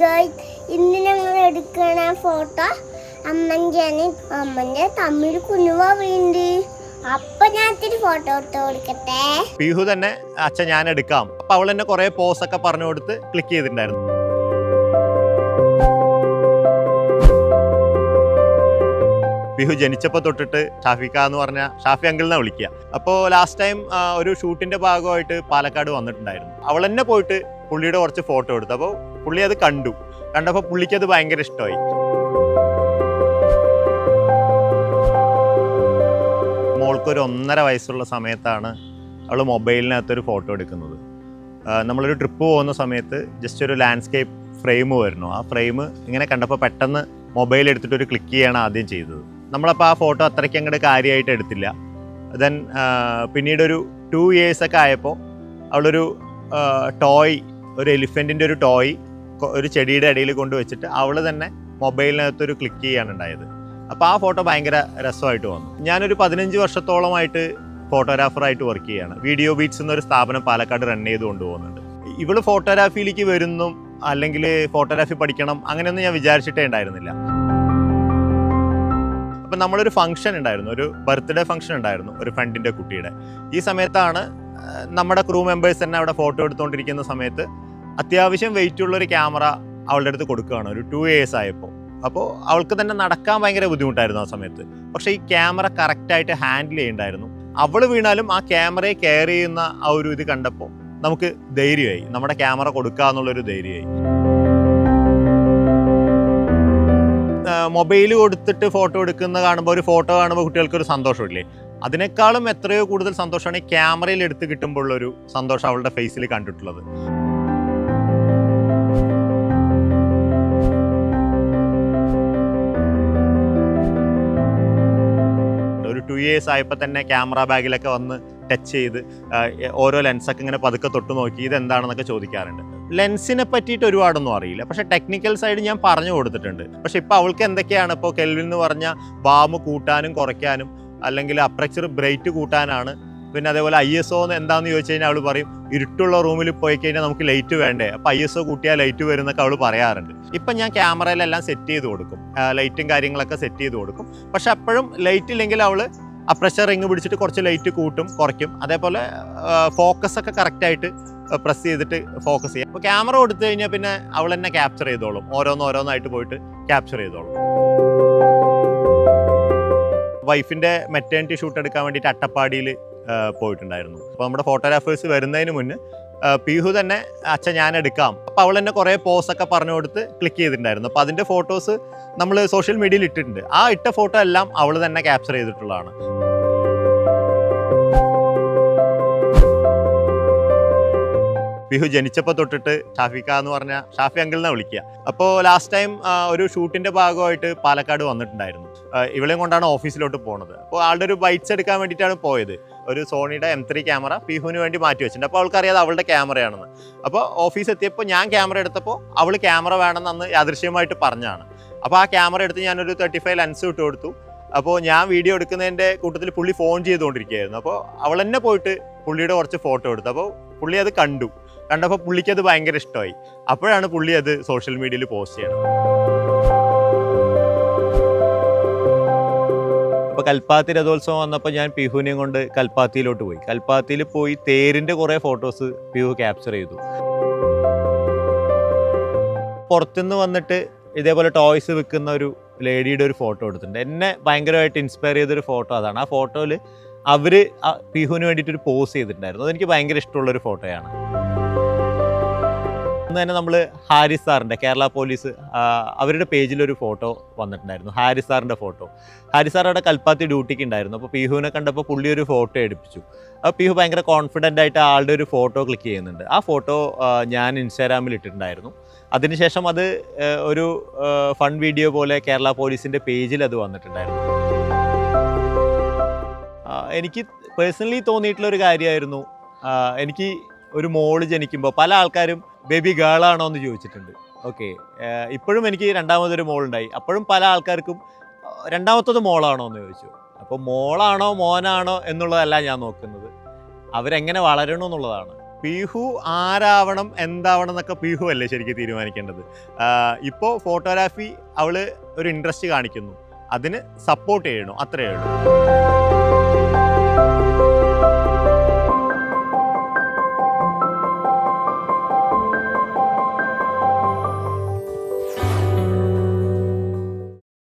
Girls ഇന്ന് ഞങ്ങൾ എടുക്കണ ഫോട്ടോ അമ്മന്റെ അമ്മന്റെ തമ്മിൽ കുഞ്ഞുവാവുണ്ട് അപ്പൊ ഞാൻ ഇത്തിരി ഫോട്ടോ എടുത്ത് കൊടുക്കട്ടെ. പിഹു തന്നെ അച്ഛൻ ഞാൻ എടുക്കാം. അപ്പൊ അവൾ തന്നെ കുറെ പോസ് ഒക്കെ പറഞ്ഞു കൊടുത്ത് ക്ലിക്ക് ചെയ്തിട്ടുണ്ടായിരുന്നു. ബിഹു ജനിച്ചപ്പോൾ തൊട്ടിട്ട് ഷാഫിക്ക എന്ന് പറഞ്ഞ ഷാഫി അങ്കിൾ അങ്കിളിനെ വിളിക്കുക. അപ്പോൾ ലാസ്റ്റ് ടൈം ഒരു ഷൂട്ടിന്റെ ഭാഗമായിട്ട് പാലക്കാട് വന്നിട്ടുണ്ടായിരുന്നു. അവൾ തന്നെ പോയിട്ട് പുള്ളിയുടെ കുറച്ച് ഫോട്ടോ എടുത്തു. അപ്പോൾ പുള്ളി അത് കണ്ടു. കണ്ടപ്പോൾ പുള്ളിക്ക് അത് ഭയങ്കര ഇഷ്ടമായി. മോൾക്ക് ഒരു ഒന്നര വയസ്സുള്ള സമയത്താണ് അവൾ മൊബൈലിനകത്തൊരു ഫോട്ടോ എടുക്കുന്നത്. നമ്മളൊരു ട്രിപ്പ് പോകുന്ന സമയത്ത് ജസ്റ്റ് ഒരു ലാൻഡ്സ്കേപ്പ് ഫ്രെയിം വരുന്നു. ആ ഫ്രെയിം ഇങ്ങനെ കണ്ടപ്പോൾ പെട്ടെന്ന് മൊബൈൽ എടുത്തിട്ട് ഒരു ക്ലിക്ക് ചെയ്യാണ് ആദ്യം ചെയ്തത്. നമ്മളപ്പോൾ ആ ഫോട്ടോ അത്രയ്ക്ക് അങ്ങോട്ട് കാര്യമായിട്ട് എടുത്തില്ല. ദെൻ പിന്നീട് ഒരു ടു ഇയേഴ്സൊക്കെ ആയപ്പോൾ അവളൊരു ടോയ് ഒരു എലിഫന്റിന്റെ ഒരു ടോയ് ഒരു ചെടിയുടെ ഇടയിൽ കൊണ്ടുവച്ചിട്ട് അവൾ തന്നെ മൊബൈലിനകത്ത് ഒരു ക്ലിക്ക് ചെയ്യാണ് ഉണ്ടായത്. അപ്പോൾ ആ ഫോട്ടോ ഭയങ്കര രസമായിട്ട് വന്നു. ഞാനൊരു പതിനഞ്ച് വർഷത്തോളമായിട്ട് ഫോട്ടോഗ്രാഫറായിട്ട് വർക്ക് ചെയ്യുകയാണ്. വീഡിയോ ബീറ്റ്സ് എന്നൊരു സ്ഥാപനം പാലക്കാട് റൺ ചെയ്ത് കൊണ്ടുപോകുന്നുണ്ട് ഇവൾ ഫോട്ടോഗ്രാഫിയിലേക്ക് വരുന്നു അല്ലെങ്കിൽ ഫോട്ടോഗ്രാഫി പഠിക്കണം അങ്ങനെയൊന്നും ഞാൻ വിചാരിച്ചിട്ടേ ഉണ്ടായിരുന്നില്ല. അപ്പം നമ്മളൊരു ഫംഗ്ഷൻ ഉണ്ടായിരുന്നു. ഒരു ബർത്ത്ഡേ ഫംഗ്ഷൻ ഉണ്ടായിരുന്നു ഒരു ഫ്രണ്ടിന്റെ കുട്ടിയുടെ. ഈ സമയത്താണ് നമ്മുടെ ക്രൂ മെമ്പേഴ്സ് തന്നെ അവിടെ ഫോട്ടോ എടുത്തുകൊണ്ടിരിക്കുന്ന സമയത്ത് അത്യാവശ്യം വെയിറ്റ് ഉള്ള ഒരു ക്യാമറ അവളുടെ അടുത്ത് കൊടുക്കുകയാണ്. ഒരു ടു ഇയേഴ്സ് ആയപ്പോൾ അപ്പോൾ അവൾക്ക് തന്നെ നടക്കാൻ ഭയങ്കര ബുദ്ധിമുട്ടായിരുന്നു ആ സമയത്ത്. പക്ഷേ ഈ ക്യാമറ കറക്റ്റായിട്ട് ഹാൻഡിൽ ചെയ്യണ്ടായിരുന്നു. അവൾ വീണാലും ആ ക്യാമറയെ കെയർ ചെയ്യുന്ന ആ ഒരു ഇത് കണ്ടപ്പോൾ നമുക്ക് ധൈര്യമായി. നമ്മുടെ ക്യാമറ കൊടുക്കുക എന്നുള്ളൊരു ധൈര്യമായി. മൊബൈൽ കൊടുത്തിട്ട് ഫോട്ടോ എടുക്കുന്ന കാണുമ്പോൾ ഒരു ഫോട്ടോ കാണുമ്പോൾ കുട്ടികൾക്ക് ഒരു സന്തോഷമില്ലേ? അതിനേക്കാളും എത്രയോ കൂടുതൽ സന്തോഷമാണ് ഈ ക്യാമറയിൽ എടുത്ത് കിട്ടുമ്പോഴുള്ളൊരു സന്തോഷം അവളുടെ ഫേസിൽ കണ്ടിട്ടുള്ളത്. ഇയേഴ്സ് ആയപ്പോൾ തന്നെ ക്യാമറ ബാഗിലൊക്കെ വന്ന് ടച്ച് ചെയ്ത് ഓരോ ലെൻസൊക്കെ ഇങ്ങനെ പതുക്കെ തൊട്ട് നോക്കി ഇതെന്താണെന്നൊക്കെ ചോദിക്കാറുണ്ട്. ലെൻസിനെ പറ്റിയിട്ട് ഒരുപാടൊന്നും അറിയില്ല. പക്ഷേ ടെക്നിക്കൽ സൈഡ് ഞാൻ പറഞ്ഞു കൊടുത്തിട്ടുണ്ട്. പക്ഷേ ഇപ്പോൾ അവൾക്ക് എന്തൊക്കെയാണ്? ഇപ്പോൾ കെൽവിൻ എന്ന് പറഞ്ഞാൽ ബാമ് കൂട്ടാനും കുറയ്ക്കാനും അല്ലെങ്കിൽ അപ്രക്ചർ ബ്രൈറ്റ് കൂട്ടാനാണ്. പിന്നെ അതേപോലെ ഐ എസ് ഒ എന്താണെന്ന് ചോദിച്ചു കഴിഞ്ഞാൽ അവൾ പറയും ഇരുട്ടുള്ള റൂമിൽ പോയി കഴിഞ്ഞാൽ നമുക്ക് ലൈറ്റ് വേണ്ടേ? അപ്പോൾ ഐ എസ് ഒ കൂട്ടിയാൽ ലൈറ്റ് വരുന്നൊക്കെ അവൾ പറയാറുണ്ട്. ഇപ്പം ഞാൻ ക്യാമറയിലെല്ലാം സെറ്റ് ചെയ്ത് കൊടുക്കും. ലൈറ്റും കാര്യങ്ങളൊക്കെ സെറ്റ് ചെയ്ത് കൊടുക്കും. പക്ഷെ അപ്പോഴും ലൈറ്റ് ഇല്ലെങ്കിൽ അവൾ ആ പ്രഷർ പിടിച്ചിട്ട് കുറച്ച് ലൈറ്റ് കൂട്ടും കുറയ്ക്കും. അതേപോലെ ഫോക്കസ് ഒക്കെ കറക്റ്റായിട്ട് പ്രസ് ചെയ്തിട്ട് ഫോക്കസ് ചെയ്യാം. അപ്പോൾ ക്യാമറ കൊടുത്തു കഴിഞ്ഞാൽ പിന്നെ അവൾ തന്നെ ക്യാപ്ചർ ചെയ്തോളും. ഓരോന്ന് ഓരോന്നായിട്ട് പോയിട്ട് ക്യാപ്ചർ ചെയ്തോളും. വൈഫിന്റെ മെറ്റേണിറ്റി ഷൂട്ട് എടുക്കാൻ വേണ്ടിയിട്ട് അട്ടപ്പാടിയിൽ പോയിട്ടുണ്ടായിരുന്നു. അപ്പോൾ നമ്മുടെ ഫോട്ടോഗ്രാഫേഴ്സ് വരുന്നതിന് മുന്നേ പീഹു തന്നെ അച്ഛൻ ഞാൻ എടുക്കാം. അപ്പോൾ അവൾ എന്നെ കുറേ പോസ് ഒക്കെ പറഞ്ഞു കൊടുത്ത് ക്ലിക്ക് ചെയ്തിട്ടുണ്ടായിരുന്നു. അപ്പോൾ അതിന്റെ ഫോട്ടോസ് നമ്മൾ സോഷ്യൽ മീഡിയയിൽ ഇട്ടിട്ടുണ്ട്. ആ ഇട്ട ഫോട്ടോ എല്ലാം അവൾ തന്നെ ക്യാപ്ചർ ചെയ്തിട്ടുള്ളതാണ്. പിഹു ജനിച്ചപ്പോൾ തൊട്ടിട്ട് ഷാഫിക്ക എന്ന് പറഞ്ഞ ഷാഫി അങ്കിളിനെ വിളിക്കുക. അപ്പോൾ ലാസ്റ്റ് ടൈം ഒരു ഷൂട്ടിന്റെ ഭാഗമായിട്ട് പാലക്കാട് വന്നിട്ടുണ്ടായിരുന്നു. ഇവളെയും കൊണ്ടാണ് ഓഫീസിലോട്ട് പോണത്. അപ്പോൾ ആളുടെ ഒരു ബൈറ്റ്സ് എടുക്കാൻ വേണ്ടിയിട്ടാണ് പോയത്. ഒരു സോണിയുടെ എം ത്രീ ക്യാമറ പിഹുവിന് വേണ്ടി മാറ്റി വെച്ചിട്ടുണ്ട്. അപ്പോൾ അവൾക്കറിയാതെ അവളുടെ ക്യാമറയാണെന്ന് അപ്പോൾ ഓഫീസ് എത്തിയപ്പോൾ ഞാൻ ക്യാമറ എടുത്തപ്പോൾ അവൾ ക്യാമറ വേണമെന്ന് യാദൃശ്യമായിട്ട് പറഞ്ഞാണ് അപ്പോൾ ആ ക്യാമറ എടുത്ത് ഞാനൊരു തേർട്ടി ഫൈവ് ലെൻസ് ഇട്ട് കൊടുത്തു. അപ്പോൾ ഞാൻ വീഡിയോ എടുക്കുന്നതിന്റെ കൂട്ടത്തിൽ പുള്ളി ഫോൺ ചെയ്തുകൊണ്ടിരിക്കുകയായിരുന്നു. അപ്പോൾ അവൾ തന്നെ പോയിട്ട് പുള്ളിയുടെ കുറച്ച് ഫോട്ടോ എടുത്തു. അപ്പോൾ പുള്ളി അത് കണ്ടു. കണ്ടപ്പോൾ പുള്ളിക്ക് അത് ഭയങ്കര ഇഷ്ടമായി. അപ്പോഴാണ് പുള്ളി അത് സോഷ്യൽ മീഡിയയിൽ പോസ്റ്റ് ചെയ്യണം അപ്പോൾ കൽപ്പാത്തി രഥോത്സവം വന്നപ്പോൾ ഞാൻ പിഹുവിനെയും കൊണ്ട് കൽപ്പാത്തിയിലോട്ട് പോയി. കൽപ്പാത്തിയിൽ പോയി തേരിന്റെ കുറേ ഫോട്ടോസ് പിഹു ക്യാപ്ചർ ചെയ്തു. പുറത്തുനിന്ന് വന്നിട്ട് ഇതേപോലെ ടോയ്സ് വിൽക്കുന്ന ഒരു ലേഡിയുടെ ഒരു ഫോട്ടോ എടുത്തിട്ടുണ്ട്. എന്നെ ഭയങ്കരമായിട്ട് ഇൻസ്പയർ ചെയ്തൊരു ഫോട്ടോ അതാണ്. ആ ഫോട്ടോയിൽ അവർ പിഹുവിന് വേണ്ടിയിട്ട് ഒരു പോസ് ചെയ്തിട്ടുണ്ടായിരുന്നു. അതെനിക്ക് ഭയങ്കര ഇഷ്ടമുള്ളൊരു ഫോട്ടോയാണ്. അന്ന് തന്നെ നമ്മൾ ഹാരിസ് സാറിന്റെ കേരള പോലീസ് അവരുടെ പേജിലൊരു ഫോട്ടോ വന്നിട്ടുണ്ടായിരുന്നു. ഹാരിസ് സാറിന്റെ ഫോട്ടോ ഹാരിസ് സാർ അവിടെ കൽപ്പാത്തി ഡ്യൂട്ടിക്ക് ഉണ്ടായിരുന്നു. അപ്പോൾ പിഹുവിനെ കണ്ടപ്പോൾ പുള്ളി ഒരു ഫോട്ടോ എടുപ്പിച്ചു. അപ്പോൾ പിഹു ഭയങ്കര കോൺഫിഡന്റ് ആയിട്ട് ആളുടെ ഒരു ഫോട്ടോ ക്ലിക്ക് ചെയ്യുന്നുണ്ട്. ആ ഫോട്ടോ ഞാൻ ഇൻസ്റ്റാഗ്രാമിൽ ഇട്ടിട്ടുണ്ടായിരുന്നു. അതിനുശേഷം അത് ഒരു ഫൺ വീഡിയോ പോലെ കേരള പോലീസിന്റെ പേജിൽ അത് വന്നിട്ടുണ്ടായിരുന്നു. എനിക്ക് പേഴ്സണലി തോന്നിയിട്ടുള്ള ഒരു കാര്യമായിരുന്നു എനിക്ക് ഒരു മോൾ ജനിക്കുമ്പോൾ പല ആൾക്കാരും ബേബി ഗേളാണോ എന്ന് ചോദിച്ചിട്ടുണ്ട്. ഓക്കെ ഇപ്പോഴും എനിക്ക് രണ്ടാമതൊരു മോളുണ്ടായി. അപ്പോഴും പല ആൾക്കാർക്കും രണ്ടാമത്തത് മോളാണോ എന്ന് ചോദിച്ചു. അപ്പോൾ മോളാണോ മോനാണോ എന്നുള്ളതല്ല ഞാൻ നോക്കുന്നത്. അവരെങ്ങനെ വളരണോ എന്നുള്ളതാണ് പീഹു ആരാവണം എന്താവണം എന്നൊക്കെ പീഹു അല്ലേ ശരിക്കും തീരുമാനിക്കേണ്ടത്. ഇപ്പോൾ ഫോട്ടോഗ്രാഫി അവൾ ഒരു ഇൻട്രസ്റ്റ് കാണിക്കുന്നു. അതിന് സപ്പോർട്ട് ചെയ്യണോ? അത്രയേ ഉള്ളൂ.